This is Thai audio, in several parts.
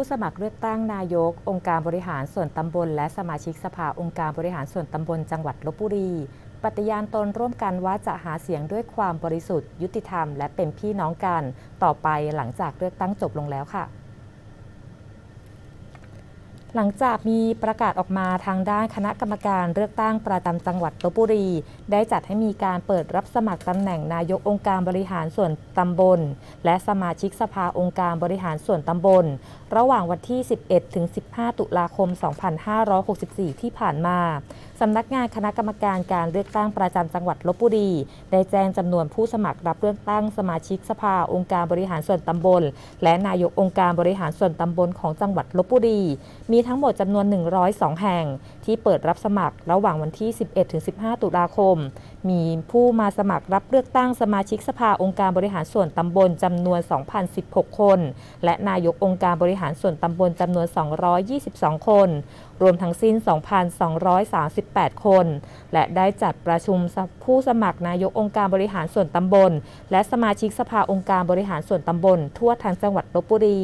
ผู้สมัครเลือกตั้งนายก องค์การบริหารส่วนตำบล และสมาชิกสภาองค์การบริหารส่วนตำบลจังหวัดลบบุรี ปฏิญาณตนร่วมกันว่าจะหาเสียงด้วยความบริสุทธิ์ ยุติธรรม และเป็นพี่น้องกัน ต่อไปหลังจากเลือกตั้งจบลงแล้วค่ะ หลังจากมีประกาศออกมาทางด้านคณะกรรมการเลือกตั้งประจำจังหวัดลบบุรี ได้จัดให้มีการเปิดรับสมัครตำแหน่งนายกองค์การบริหารส่วนตำบล และสมาชิกสภาองค์การบริหารส่วนตำบล ระหว่างวันที่ 11 ถึง 15 ตุลาคม 2564 ที่ผ่านมาสำนักงานคณะกรรมการการเลือกตั้งประจำจังหวัดลบบุรี ได้แจ้งจำนวนผู้สมัครรับเลือกตั้งสมาชิกสภาองค์การบริหารส่วนตำบล และนายกองค์การบริหารส่วนตำบลของจังหวัดลบบุรีมีทั้งหมดจำนวน 102 แห่ง ที่เปิดรับสมัครระหว่างวันที่ 11-15 ตุลาคม มีผู้มาสมัครรับเลือกตั้งสมาชิกสภาองค์การบริหารส่วนตำบลจำนวน 2,016 คน และนายกองค์การบริหารส่วนตำบลจำนวน 222 คน รวมทั้งสิ้น 2,238 คน และได้จัดประชุมผู้สมัครนายกองค์การบริหารส่วนตำบล และสมาชิกสภาองค์การบริหารส่วนตำบล ทั่วทั้งจังหวัดลบบุรี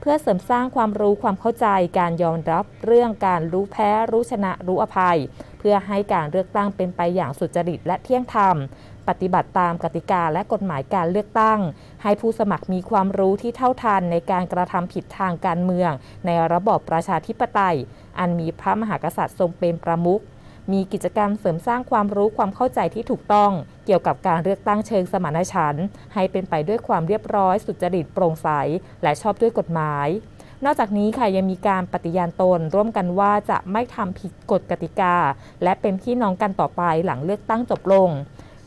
เพื่อเสริมสร้างความรู้ความเข้าใจการยอมรับเรื่องการรู้แพ้ รู้ชนะรู้อภัย เพื่อให้การเลือกตั้งเป็นไปอย่างสุจริตและเที่ยงธรรม ปฏิบัติตามกติกาและกฎหมายการเลือกตั้ง ให้ผู้สมัครมีความรู้ที่เท่าทันในการกระทำผิดทางการเมือง ในระบอบประชาธิปไตย อันมีพระมหากษัตริย์ทรงเป็นประมุขมีกิจกรรมเสริมสร้างความรู้ความเข้าใจที่ถูกต้อง เกี่ยวกับการเลือกตั้งเชิงสมานฉันท์ให้เป็นไปด้วยความเรียบร้อย สุจริตโปร่งใส และชอบด้วยกฎหมาย นอกจากนี้ค่ะยังมีการปฏิญาณตน ร่วมกันว่าจะไม่ทำผิดกฎกติกา และเป็นพี่น้องกันต่อไปหลังเลือกตั้งจบลง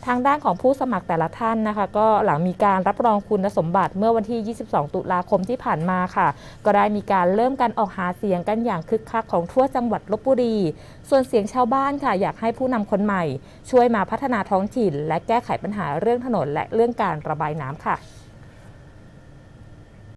ทางด้านของผู้สมัครแต่ละท่านนะคะ ก็หลังมีการรับรองคุณสมบัติเมื่อวันที่ 22 ตุลาคมที่ผ่านมาค่ะ ก็ได้มีการเริ่มการออกหาเสียงกันอย่างคึกคักของทั่วจังหวัดลบบุรี ส่วนเสียงชาวบ้านค่ะ อยากให้ผู้นำคนใหม่ ช่วยมาพัฒนาท้องถิ่น และแก้ไขปัญหาเรื่องถนนและเรื่องการระบายน้ำค่ะ